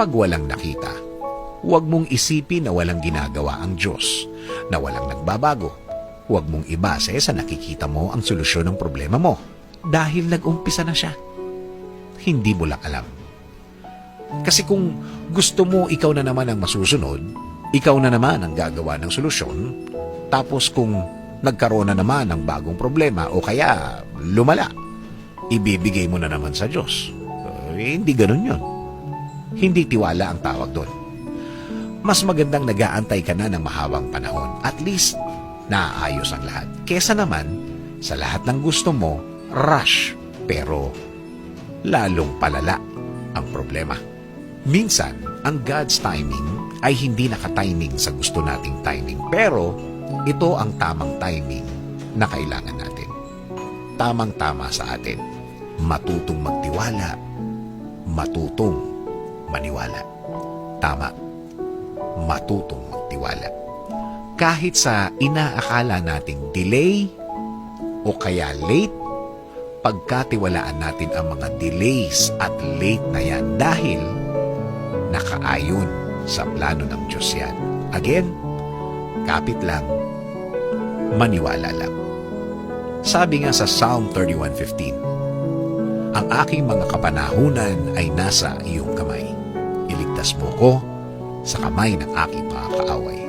Kapag walang nakita, huwag mong isipin na walang ginagawa ang Diyos, na walang nagbabago. Huwag mong ibase sa nakikita mo ang solusyon ng problema mo dahil nag-umpisa na siya. Hindi mo lang alam. Kasi kung gusto mo ikaw na naman ang masusunod, ikaw na naman ang gagawa ng solusyon, tapos kung nagkaroon na naman ng bagong problema o kaya lumala, ibibigay mo na naman sa Diyos. Eh, hindi ganun yun. Hindi tiwala ang tawag doon. Mas magandang nag-aantay ka na ng mahabang panahon. At least, naaayos ang lahat. Kesa naman, sa lahat ng gusto mo, rush. Pero, lalong palala ang problema. Minsan, ang God's timing ay hindi nakatiming sa gusto nating timing. Pero, ito ang tamang timing na kailangan natin. Tamang-tama sa atin. Matutong magtiwala. Matutong maniwala. Tama. Matutong magtiwala. Kahit sa inaakala nating delay o kaya late, pagkatiwalaan natin ang mga delays at late na yan dahil nakaayon sa plano ng Diyos yan. Again, kapit lang, maniwala lang. Sabi nga sa Psalm 31.15, Ang aking mga kapanahunan ay nasa iyong kamay. Iligtas mo ko sa kamay ng aking mga kaaway.